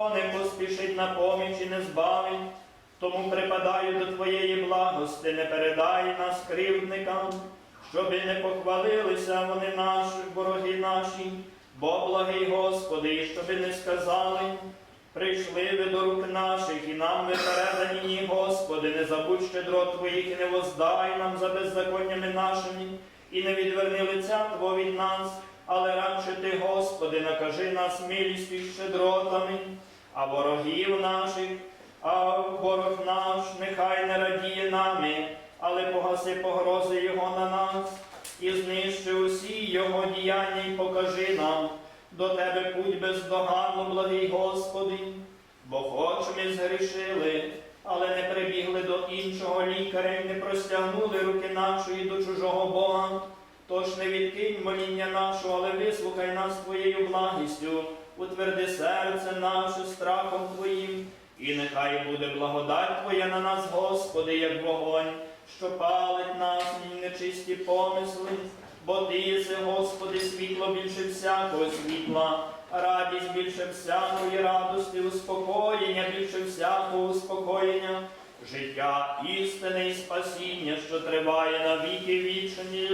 не поспішить на поміч і не збавить, тому припадаю до Твоєї благости, не передай нас кривдникам, щоби не похвалилися вони наші, вороги наші, бо благий Господи, і щоби не сказали, прийшли ви до рук наших, і нам ви передані, ні, Господи, не забудь щедрот Твоїх і не воздай нам за беззаконнями нашими, і не відверни лиця Твого від нас, але радше Ти, Господи, накажи нас милістю і щедротами, а ворогів наших, а ворог наш нехай не радіє нами, але погаси погрози Його на нас, і знищи усі Його діяння, і покажи нам до Тебе путь бездоганно, благий Господи, бо хоч ми згрішили, але не прибігли до іншого лікаря і не простягнули руки нашої до чужого Бога. Тож не відкинь моління нашого, але вислухай нас Твоєю благістю, утверди серце наше страхом Твоїм, і нехай буде благодать Твоя на нас, Господи, як вогонь, що палить нас і нечисті помисли, бо Ти єси, Господи, світло більше всякого світла, радість більше всякої радості, успокоєння більше всякого успокоєння, життя істини і спасіння, що триває на віки вічні.